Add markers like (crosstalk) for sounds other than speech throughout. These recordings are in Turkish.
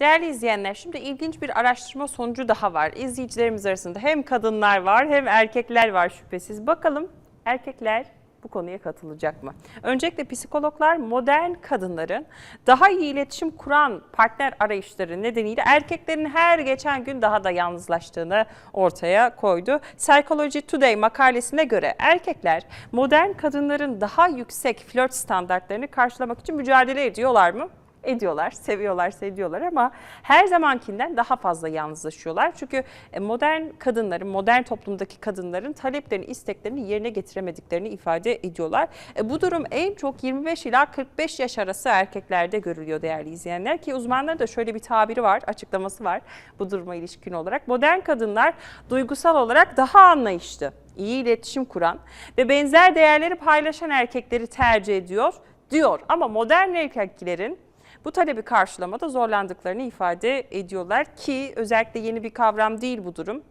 Değerli izleyenler şimdi ilginç bir araştırma sonucu daha var. İzleyicilerimiz arasında hem kadınlar var hem erkekler var şüphesiz. Bakalım erkekler bu konuya katılacak mı? Öncelikle psikologlar modern kadınların daha iyi iletişim kuran partner arayışları nedeniyle erkeklerin her geçen gün daha da yalnızlaştığını ortaya koydu. Psychology Today makalesine göre erkekler modern kadınların daha yüksek flört standartlarını karşılamak için mücadele ediyorlar mı? Ediyorlar, seviyorlar, seviyorlar ama her zamankinden daha fazla yalnızlaşıyorlar. Çünkü e, modern kadınların, modern toplumdaki kadınların taleplerini, isteklerini yerine getiremediklerini ifade ediyorlar. E, Bu durum en çok 25 ila 45 yaş arası erkeklerde görülüyor değerli izleyenler ki uzmanların da şöyle bir tabiri var, açıklaması var bu duruma ilişkin olarak. Modern kadınlar duygusal olarak daha anlayışlı, iyi iletişim kuran ve benzer değerleri paylaşan erkekleri tercih ediyor diyor. Ama modern erkeklerin bu talebi karşılamada zorlandıklarını ifade ediyorlar ki özellikle yeni bir kavram değil bu durum.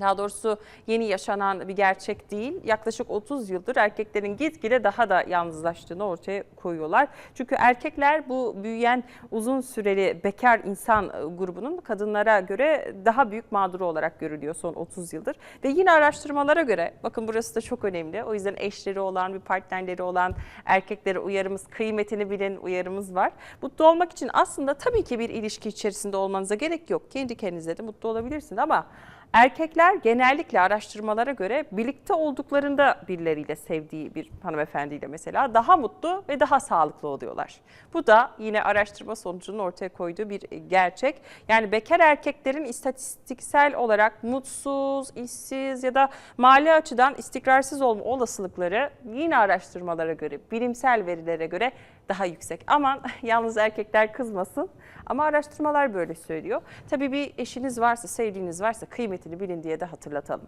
Daha doğrusu yeni yaşanan bir gerçek değil. Yaklaşık 30 yıldır erkeklerin gitgide daha da yalnızlaştığını ortaya koyuyorlar. Çünkü erkekler bu büyüyen uzun süreli bekar insan grubunun kadınlara göre daha büyük mağduru olarak görülüyor son 30 yıldır. Ve yine araştırmalara göre bakın burası da çok önemli. O yüzden eşleri olan, bir partnerleri olan erkeklere uyarımız, kıymetini bilin uyarımız var. Mutlu olmak için aslında tabii ki bir ilişki içerisinde olmanıza gerek yok. Kendi kendinize de mutlu olabilirsiniz ama Erkekler genellikle araştırmalara göre birlikte olduklarında birileriyle sevdiği bir hanımefendiyle mesela daha mutlu ve daha sağlıklı oluyorlar. Bu da yine araştırma sonucunun ortaya koyduğu bir gerçek. Yani bekar erkeklerin istatistiksel olarak mutsuz, işsiz ya da mali açıdan istikrarsız olma olasılıkları yine araştırmalara göre, bilimsel verilere göre daha yüksek. Aman (laughs) yalnız erkekler kızmasın ama araştırmalar böyle söylüyor. Tabii bir eşiniz varsa, sevdiğiniz varsa kıymetini bilin diye de hatırlatalım.